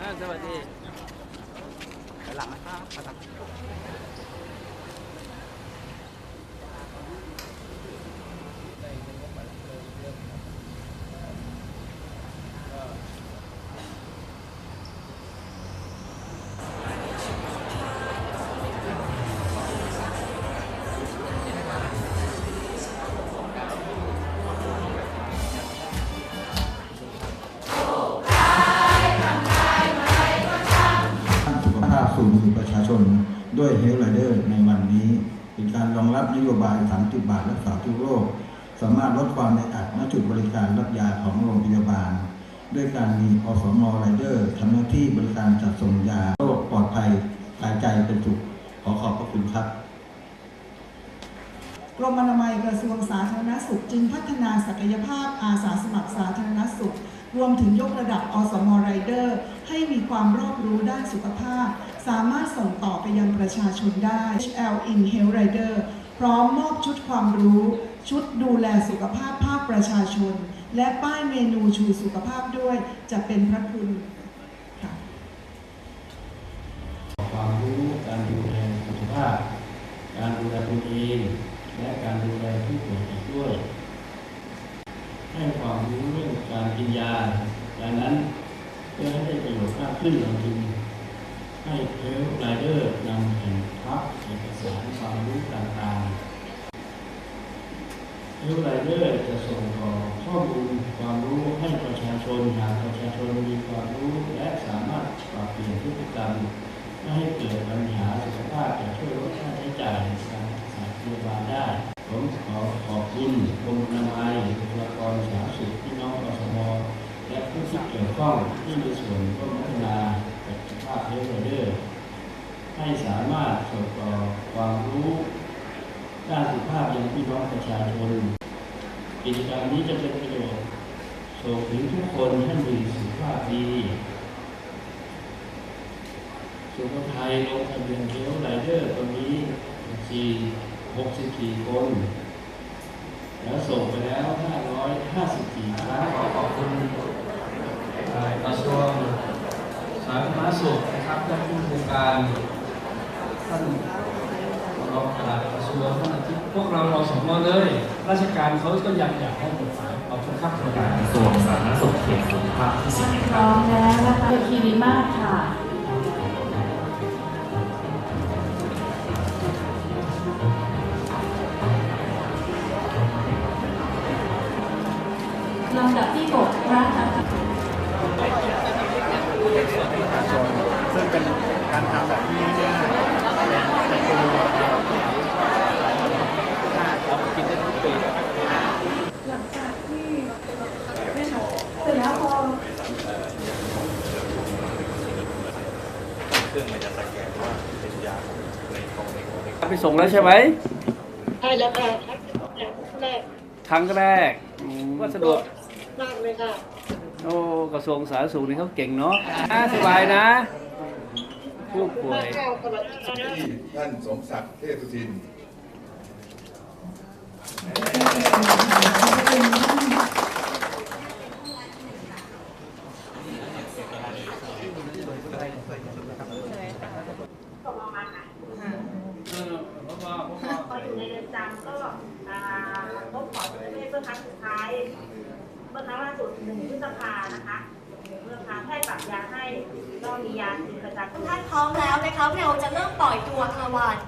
อ่าสวัสดีไปหลังนะครับ สู่มือประชาชน ด้วยเฮลท์ไรเดอร์ในวันนี้เป็นการรองรับนโยบาย30บาทรักษาทุกโรคสามารถลดความในอัดณจุดบริการรับยาของโรงพยาบาล ด้วยการมีอสมไรเดอร์ทำหน้าที่บริการจัดส่งยาโรคปลอดภัยกายใจเป็นสุขขอขอบพระคุณครับกรมอนามัยกระทรวงสาธารณสุข จึงพัฒนาศักยภาพอาสาสมัครสาธารณสุข รวมถึงยกระดับอสมไรเดอร์ ให้มีความรอบรู้ด้านสุขภาพ สามารถส่งต่อไปยังประชาชนได้ HL in Health Rider พร้อมมอบชุดความรู้ ชุดดูแลสุขภาพภาคประชาชน และป้ายเมนูชูสุขภาพด้วย จะเป็นพระคุณค่ะความรู้การดูแลสุขภาพ การดูแลตนเองและการดูแลผู้ป่วยอีกด้วย ให้ความรู้เรื่องการกินยาดังนั้นเพื่อให้ได้ประโยชน์มากขึ้นเราจึง ให้เฮลไรเดอร์นำแผ่นพับเอกสารความรู้ต่างๆเฮลไรเดอร์จะส่งต่อข้อมูลความรู้ให้ประชาชนหากประชาชนมีความรู้และสามารถปรับเปลี่ยนพฤติกรรมไม่ให้เกิดปัญหาสุขภาพจะช่วยลดค่าใช้จ่ายในการรักษาพยาบาลได้ผมขอขอบคุณกรมอนามัยบุคลากรสาธารณสุขพี่น้องอสมและผู้ที่เกี่ยวข้องที่มีส่วนร่วมาสุขภาพเลท์เดอร์ให้สามารถส่งต่อความรู้ด้านสุขภาพยังพี่น้องประชาชนกิจกรรมนี้จะเป็นประโยชน์ส่งถึงทุกคนให้มีสุขภาพดีสุโขทัยลงทะเบียนเฮลท์ไรเดอร์ตอนนี้4 64คน แล้วส่งไปแล้ว554ครั้งขอขอบคุณเอ่อกระทรวง สุขนะครับท่านผู้บริการท่านรองปลัดกระทรวงท่านอาทิตย์พวกเราเราสมมติเลย ราชการเขาก็ยังอยากให้กฎหมายเอาคุณครับโครงการกระทรวงสาธารณสุขเขตสุขภาพที่สิบพร้อมแล้วนะคะคีรีมาค่ะลำดับที่หกพระนะคะ ซึ่งเป็นการทำแบบนี้เนี่ยเป็นตัวเรากินได้ทุกปี หลังจากที่ไม่หนเสร็จแล้วพอ ไปส่งแล้วใช่ไหมใช่แล้วค่ะครั้งแรกครั้งแรกอืมว่าสะดวกมากเลยค่ะ โอ้กระทรวงสาธารณสุขนี่เขาเก่งเนาะอ่าสบายนะ ผู้ป่วยข้าวสวัสดีค่ะท่านสมศักดิ์เทพสุทิน ส่งออกมาค่ะ เออพ่อพ่อพ่อ พออยู่ ก็อ่าพบขอจิตเวชเพื่อครั้งสุดท้าย เมื่อครั้งล่าสุดหนึ่งพฤษภานะคะเมื่อครั้งแพทย์ปรับยาให้ก็มียากินประจำท่านพร้อมแล้วนะคะเราจะเริ่มปล่อยตัวคารวาน